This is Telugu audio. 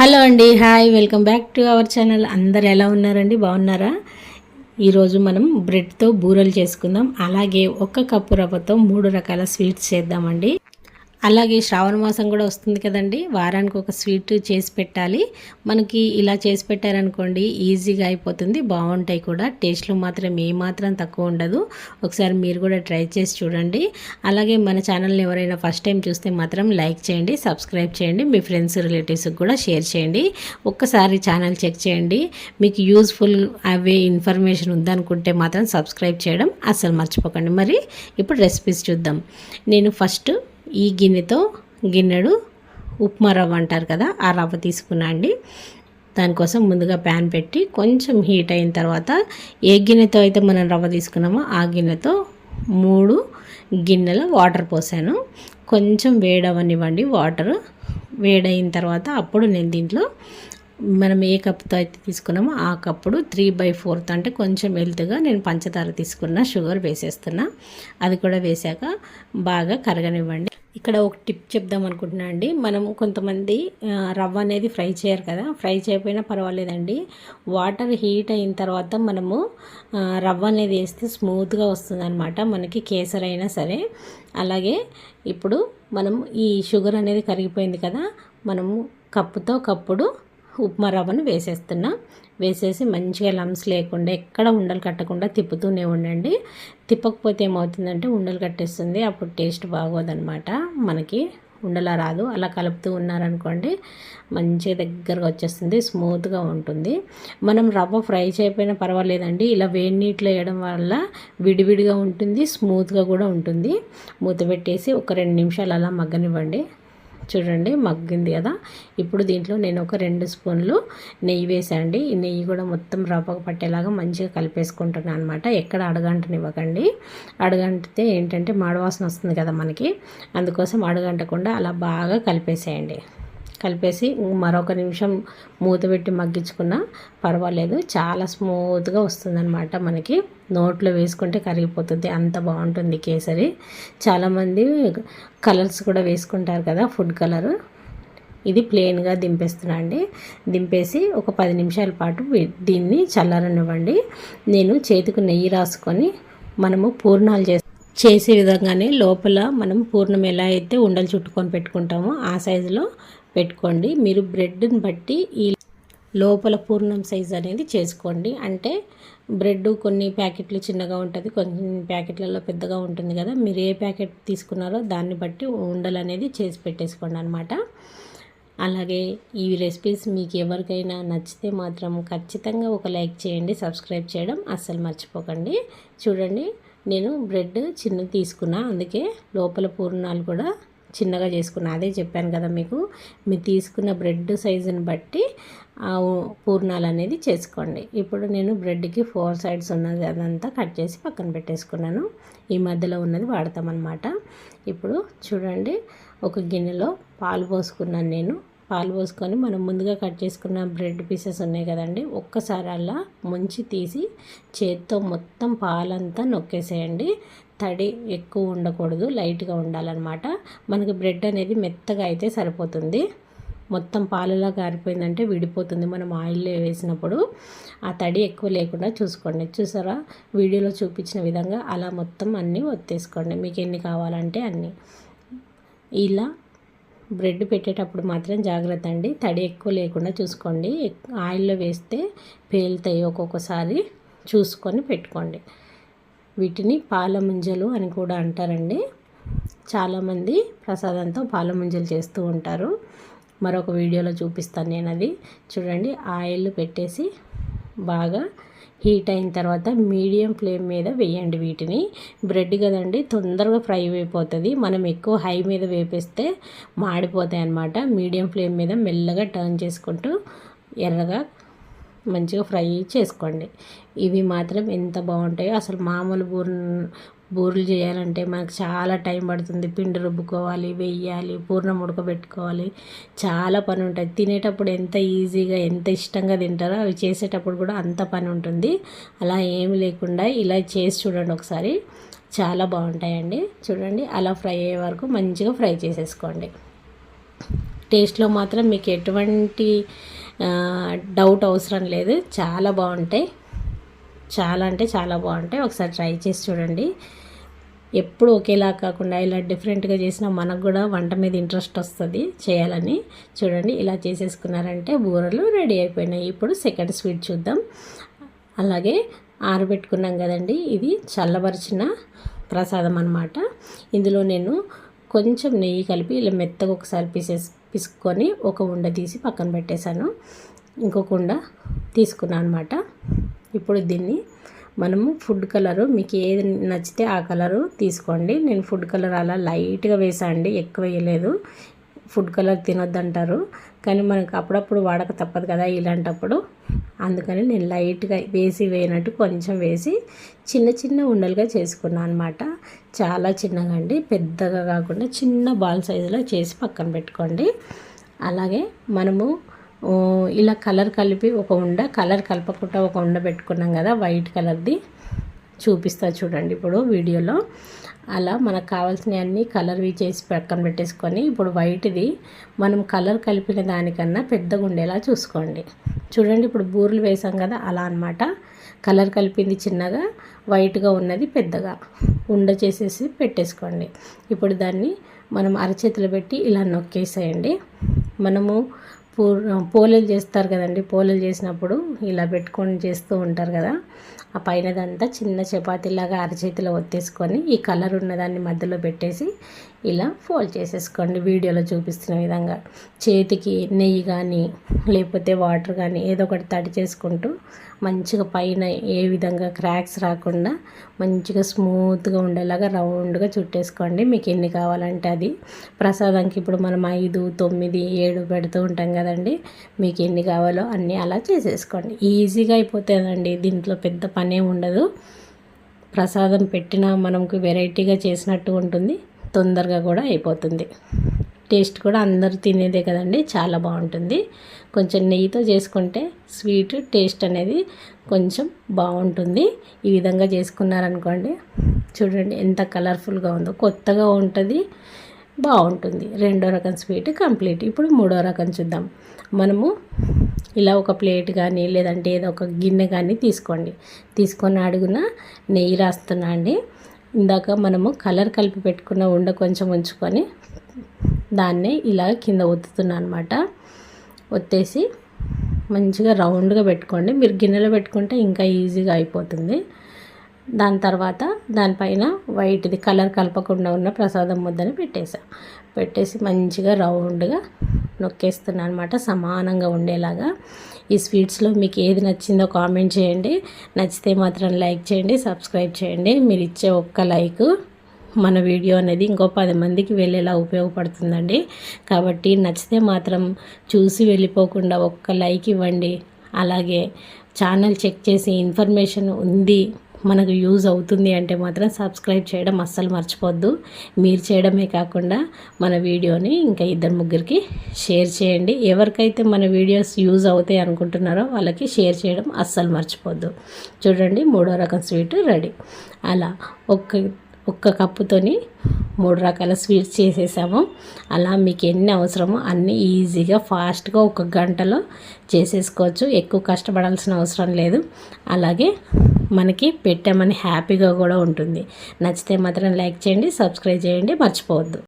హలో అండి hi welcome back to our channel. అందరు ఎలా ఉన్నారండి? బాగున్నారా? ఈరోజు మనం బ్రెడ్తో బూరెలు చేసుకుందాం. అలాగే ఒక్క కప్పు రవ్వతో మూడు రకాల స్వీట్స్ చేద్దామండి. అలాగే శ్రావణ మాసం కూడా వస్తుంది కదండి. వారానికి ఒక స్వీట్ చేసి పెట్టాలి. మనకి ఇలా చేసి పెట్టారనుకోండి ఈజీగా అయిపోతుంది. బాగుంటాయి కూడా. టేస్ట్లో మాత్రం ఏమాత్రం తక్కువ ఉండదు. ఒకసారి మీరు కూడా ట్రై చేసి చూడండి. అలాగే మన ఛానల్ని ఎవరైనా ఫస్ట్ టైం చూస్తే మాత్రం లైక్ చేయండి సబ్స్క్రైబ్ చేయండి మీ ఫ్రెండ్స్ రిలేటివ్స్కి కూడా షేర్ చేయండి. ఒక్కసారి ఛానల్ చెక్ చేయండి. మీకు యూస్ఫుల్ అవే ఇన్ఫర్మేషన్ ఉందనుకుంటే మాత్రం సబ్స్క్రైబ్ చేయడం అస్సలు మర్చిపోకండి. మరి ఇప్పుడు రెసిపీస్ చూద్దాం. నేను ఫస్ట్ ఈ గిన్నెతో గిన్నెడు ఉప్మా రవ్వ అంటారు కదా ఆ రవ్వ తీసుకున్నా అండి. దానికోసం ముందుగా ప్యాన్ పెట్టి కొంచెం హీట్ అయిన తర్వాత ఏ గిన్నెతో అయితే మనం రవ్వ తీసుకున్నామో ఆ గిన్నెతో మూడు గిన్నెల వాటర్ పోసాను. కొంచెం వేడవనివ్వండి వాటర్ వేడైన తర్వాత అప్పుడు నేను దీంట్లో మనం ఏ కప్తో అయితే తీసుకున్నామో ఆ కప్పుడు త్రీ బై ఫోర్త్ అంటే కొంచెం వెల్త్గా నేను పంచదార తీసుకున్న షుగర్ వేసేస్తున్నా. అది కూడా వేసాక బాగా కరగనివ్వండి. ఇక్కడ ఒక టిప్ చెప్దాం అనుకుంటున్నా అండి. మనం కొంతమంది రవ్వ అనేది ఫ్రై చేయరు కదా. ఫ్రై చేయకపోయినా పర్వాలేదండి. వాటర్ హీట్ అయిన తర్వాత మనము రవ్వ అనేది వేస్తే స్మూత్గా వస్తుందన్నమాట. మనకి కేసర్ అయినా సరే. అలాగే ఇప్పుడు మనం ఈ షుగర్ అనేది కరిగిపోయింది కదా. మనము కప్పుతో కప్పుడు ఉప్మా రవ్వను వేసేస్తున్నా. వేసేసి మంచిగా లమ్స్ లేకుండా ఎక్కడ ఉండలు కట్టకుండా తిప్పుతూనే ఉండండి. తిప్పకపోతే ఏమవుతుందంటే ఉండలు కట్టేస్తుంది. అప్పుడు టేస్ట్ బాగోదనమాట మనకి ఉండలా రాదు. అలా కలుపుతూ ఉన్నారనుకోండి మంచిగా దగ్గరగా వచ్చేస్తుంది స్మూత్గా ఉంటుంది. మనం రవ్వ ఫ్రై చేయకపోయినా పర్వాలేదండి. ఇలా వేడి నీటిలో వేయడం వల్ల విడివిడిగా ఉంటుంది స్మూత్గా కూడా ఉంటుంది. మూత పెట్టేసి ఒక రెండు నిమిషాలు అలా మగ్గనివ్వండి. చూడండి మగ్గింది కదా. ఇప్పుడు దీంట్లో నేను ఒక రెండు స్పూన్లు నెయ్యి వేసాండి ఈ నెయ్యి కూడా మొత్తం రవ్వకు పట్టేలాగా మంచిగా కలిపేసుకుంటున్నాను అనమాట ఎక్కడ అడగంటనివ్వకండి. అడగంటితే ఏంటంటే మాడవాసన వస్తుంది కదా మనకి. అందుకోసం అడగంటకుండా అలా బాగా కలిపేసేయండి. కలిపేసి మరొక నిమిషం మూత పెట్టి మగ్గించుకున్నా పర్వాలేదు. చాలా స్మూత్గా వస్తుందన్నమాట మనకి. నోట్లో వేసుకుంటే కరిగిపోతుంది. అంత బాగుంటుంది కేసరి. చాలామంది కలర్స్ కూడా వేసుకుంటారు కదా ఫుడ్ కలర్. ఇది ప్లెయిన్గా దింపేస్తున్నా అండి. దింపేసి ఒక పది నిమిషాల పాటు దీన్ని చల్లారనివ్వండి. నేను చేతికి నెయ్యి రాసుకొని మనము పూర్ణాలు చేసి చేసే విధంగానే లోపల మనం పూర్ణం ఎలా అయితే ఉండలు చుట్టుకొని పెట్టుకుంటామో ఆ సైజులో పెట్టుకోండి. మీరు బ్రెడ్ని బట్టి ఈ లోపల పూర్ణం సైజ్ అనేది చేసుకోండి. అంటే బ్రెడ్ కొన్ని ప్యాకెట్లు చిన్నగా ఉంటుంది కొన్ని ప్యాకెట్లలో పెద్దగా ఉంటుంది కదా. మీరు ఏ ప్యాకెట్ తీసుకున్నారో దాన్ని బట్టి ఉండలు అనేది చేసి పెట్టేసుకోండి అనమాట అలాగే ఈ రెసిపీస్ మీకు ఎవరికైనా నచ్చితే మాత్రం ఖచ్చితంగా ఒక లైక్ చేయండి సబ్స్క్రైబ్ చేయడం అస్సలు మర్చిపోకండి. చూడండి నేను బ్రెడ్ చిన్నది తీసుకున్నా అందుకే లోపల పూర్ణాలు కూడా చిన్నగా చేసుకున్న. అదే చెప్పాను కదా మీకు. మీరు తీసుకున్న బ్రెడ్ సైజుని బట్టి ఆ పూర్ణాలు అనేది చేసుకోండి. ఇప్పుడు నేను బ్రెడ్కి ఫోర్ సైడ్స్ ఉన్నది అదంతా కట్ చేసి పక్కన పెట్టేసుకున్నాను. ఈ మధ్యలో ఉన్నది వాడతామన్నమాట. ఇప్పుడు చూడండి ఒక గిన్నెలో పాలు పోసుకున్నాను నేను. పాలు పోసుకొని మనం ముందుగా కట్ చేసుకున్న బ్రెడ్ పీసెస్ ఉన్నాయి కదండి ఒక్కసారి అలా ముంచి తీసి చేత్తో మొత్తం పాలంతా నొక్కేసేయండి. తడి ఎక్కువ ఉండకూడదు లైట్గా ఉండాలన్నమాట. మనకి బ్రెడ్ అనేది మెత్తగా అయితే సరిపోతుంది. మొత్తం పాలలా గారిపోయిందంటే విడిపోతుంది మనం ఆయిల్లో వేసినప్పుడు. ఆ తడి ఎక్కువ లేకుండా చూసుకోండి. చూసారా? వీడియోలో చూపించిన విధంగా అలా మొత్తం అన్నీ ఒత్తేసుకోండి. మీకు ఎన్ని కావాలంటే అన్నీ. ఇలా బ్రెడ్ పెట్టేటప్పుడు మాత్రం జాగ్రత్త అండి. తడి ఎక్కువ లేకుండా చూసుకోండి. ఆయిల్లో వేస్తే పేలుతాయి ఒక్కొక్కసారి. చూసుకొని పెట్టుకోండి. వీటిని పాల ముంజలు అని కూడా అంటారండి. చాలామంది ప్రసాదంతో పాల ముంజలు చేస్తూ ఉంటారు. మరొక వీడియోలో చూపిస్తాను నేను అది చూడండి ఆయిల్ పెట్టేసి బాగా హీట్ అయిన తర్వాత మీడియం ఫ్లేమ్ మీద వేయండి వీటిని. బ్రెడ్ కదండి తొందరగా ఫ్రై అయిపోతుంది. మనం ఎక్కువ హై మీద వేపేస్తే మాడిపోతాయి అన్నమాట. మీడియం ఫ్లేమ్ మీద మెల్లగా టర్న్ చేసుకుంటూ ఎర్రగా మంచిగా ఫ్రై చేసుకోండి. ఇవి మాత్రం ఎంత బాగుంటాయో అసలు మామూలు బూర బూరెలు చేయాలంటే మనకు చాలా టైం పడుతుంది. పిండి రుబ్బుకోవాలి వెయ్యాలి పూర్ణం ఉడకబెట్టుకోవాలి. చాలా పని ఉంటుంది. తినేటప్పుడు ఎంత ఈజీగా ఎంత ఇష్టంగా తింటారో అవి చేసేటప్పుడు కూడా అంత పని ఉంటుంది. అలా ఏమి లేకుండా ఇలా చేసి చూడండి ఒకసారి. చాలా బాగుంటాయండి. చూడండి అలా ఫ్రై అయ్యే వరకు మంచిగా ఫ్రై చేసేసుకోండి. టేస్ట్లో మాత్రం మీకు ఎటువంటి డౌట్ అవసరం లేదు. చాలా బాగుంటాయి. చాలా అంటే చాలా బాగుంటాయి. ఒకసారి ట్రై చేసి చూడండి. ఎప్పుడు ఒకేలా కాకుండా ఇలా డిఫరెంట్గా చేసినా మనకు కూడా వంట మీద ఇంట్రెస్ట్ వస్తుంది చేయాలని. చూడండి ఇలా చేసేసుకున్నారంటే బూరలు రెడీ అయిపోయినాయి. ఇప్పుడు సెకండ్ స్వీట్ చూద్దాం. అలాగే ఆరబెట్టుకున్నాం కదండి ఇది చల్లబరిచిన ప్రసాదం అనమాట ఇందులో నేను కొంచెం నెయ్యి కలిపి ఇలా మెత్తగా ఒకసారి పిసేసి పిసుకొని ఒక ఉండ తీసి పక్కన పెట్టేశాను. ఇంకొక ఉండ తీసుకున్నాను అనమాట ఇప్పుడు దీన్ని మనము ఫుడ్ కలరు మీకు ఏది నచ్చితే ఆ కలరు తీసుకోండి. నేను ఫుడ్ కలర్ అలా లైట్గా వేసాండి ఎక్కువ వేయలేదు. ఫుడ్ కలర్ తినొద్దంటారు. కానీ మనకు అప్పుడప్పుడు వాడక తప్పదు కదా ఇలాంటప్పుడు. అందుకని నేను లైట్గా వేసి వేయనట్టు కొంచెం వేసి చిన్న చిన్న ఉండలుగా చేసుకున్నాను అనమాట చాలా చిన్నగా అండి. పెద్దగా కాకుండా చిన్న బాల్ సైజులో చేసి పక్కన పెట్టుకోండి. అలాగే మనము ఇలా కలర్ కలిపి ఒక ఉండ కలర్ కలపకుండా ఒక ఉండ పెట్టుకున్నాం కదా వైట్ కలర్ది. చూపిస్తా చూడండి ఇప్పుడు వీడియోలో. అలా మనకు కావాల్సినవన్నీ కలర్వి చేసి పక్కన పెట్టేసుకొని ఇప్పుడు వైట్ది మనం కలర్ కలిపిన దానికన్నా పెద్దగా ఉండేలా చూసుకోండి. చూడండి ఇప్పుడు బూరెలు వేసాం కదా అలా అనమాట కలర్ కలిపింది చిన్నగా వైట్గా ఉన్నది పెద్దగా. ఉండ చేసేసి పెట్టేసుకోండి. ఇప్పుడు దాన్ని మనం అరచేతులు పెట్టి ఇలా నొక్కేసేయండి. మనము పోలేలు చేస్తారు కదండి. పోలేలు చేసినప్పుడు ఇలా పెట్టుకొని చేస్తూ ఉంటారు కదా. ఆ పైనదంతా చిన్న చపాతీలాగా అరచేతిలో ఒత్తేసుకొని ఈ కలర్ ఉన్నదాన్ని మధ్యలో పెట్టేసి ఇలా ఫోల్డ్ చేసేసుకోండి. వీడియోలో చూపిస్తున్న విధంగా చేతికి నెయ్యి కానీ లేకపోతే వాటర్ కానీ ఏదో ఒకటి తడి చేసుకుంటూ మంచిగా పైన ఏ విధంగా క్రాక్స్ రాకుండా మంచిగా స్మూత్గా ఉండేలాగా రౌండ్గా చుట్టేసుకోండి. మీకు ఎన్ని కావాలంటే అది. ప్రసాదానికి ఇప్పుడు మనం ఐదు తొమ్మిది ఏడు పెడుతూ ఉంటాం కదండి. మీకు ఎన్ని కావాలో అన్నీ అలా చేసేసుకోండి. ఈజీగా అయిపోతుందండి. దీంట్లో పెద్ద పనే ఉండదు. ప్రసాదం పెట్టిన మనకు వెరైటీగా చేసినట్టు ఉంటుంది. తొందరగా కూడా అయిపోతుంది. టేస్ట్ కూడా అందరు తినేదే కదండి చాలా బాగుంటుంది. కొంచెం నెయ్యితో చేసుకుంటే స్వీట్ టేస్ట్ అనేది కొంచెం బాగుంటుంది. ఈ విధంగా చేసుకున్నారనుకోండి చూడండి ఎంత కలర్ఫుల్గా ఉందో కొత్తగా ఉంటుంది బాగుంటుంది. రెండో రకం స్వీట్ కంప్లీట్. ఇప్పుడు మూడో రకం చూద్దాం. మనము ఇలా ఒక ప్లేట్ కానీ లేదంటే ఏదో ఒక గిన్నె కానీ తీసుకోండి. తీసుకొని అడుగున నెయ్యి రాస్తున్నా అండి. ఇందాక మనము కలర్ కలిపి పెట్టుకున్న ఉండ కొంచెం ఉంచుకొని దాన్నే ఇలా కింద ఒత్తుతున్నా అనమాట ఒత్తేసి మంచిగా రౌండ్గా పెట్టుకోండి. మీరు గిన్నెలో పెట్టుకుంటే ఇంకా ఈజీగా అయిపోతుంది. దాని తర్వాత దానిపైన వైట్ది కలర్ కలపకుండా ఉన్న ప్రసాదం ముద్దని పెట్టేసా. పెట్టేసి మంచిగా రౌండ్గా నొక్కేస్తున్నాను అనమాట సమానంగా ఉండేలాగా. ఈ స్వీట్స్లో మీకు ఏది నచ్చిందో కామెంట్ చేయండి. నచ్చితే మాత్రం లైక్ చేయండి సబ్స్క్రైబ్ చేయండి. మీరు ఇచ్చే ఒక్క లైక్ మన వీడియో అనేది ఇంకో పది మందికి వెళ్ళేలా ఉపయోగపడుతుందండి. కాబట్టి నచ్చితే మాత్రం చూసి వెళ్ళిపోకుండా ఒక్క లైక్ ఇవ్వండి. అలాగే ఛానల్ చెక్ చేసి ఇన్ఫర్మేషన్ ఉంది మనకు యూజ్ అవుతుంది అంటే మాత్రం సబ్స్క్రైబ్ చేయడం అస్సలు మర్చిపోద్దు. మీరు చేయడమే కాకుండా మన వీడియోని ఇంకా ఇద్దరు ముగ్గురికి షేర్ చేయండి. ఎవరికైతే మన వీడియోస్ యూజ్ అవుతాయి అనుకుంటున్నారో వాళ్ళకి షేర్ చేయడం అస్సలు మర్చిపోద్దు. చూడండి మూడో రకం స్వీట్ రెడీ. అలా ఒక్క ఒక్క కప్పుతోని మూడు రకాల స్వీట్స్ చేసేసాము. అలా మీకు ఎన్ని అవసరమో అన్నీ ఈజీగా ఫాస్ట్గా ఒక గంటలో చేసేసుకోవచ్చు. ఎక్కువ కష్టపడాల్సిన అవసరం లేదు. అలాగే మనకి పెట్టామని హ్యాపీగా కూడా ఉంటుంది. నచ్చితే మాత్రం లైక్ చేయండి సబ్స్క్రైబ్ చేయండి మర్చిపోవద్దు.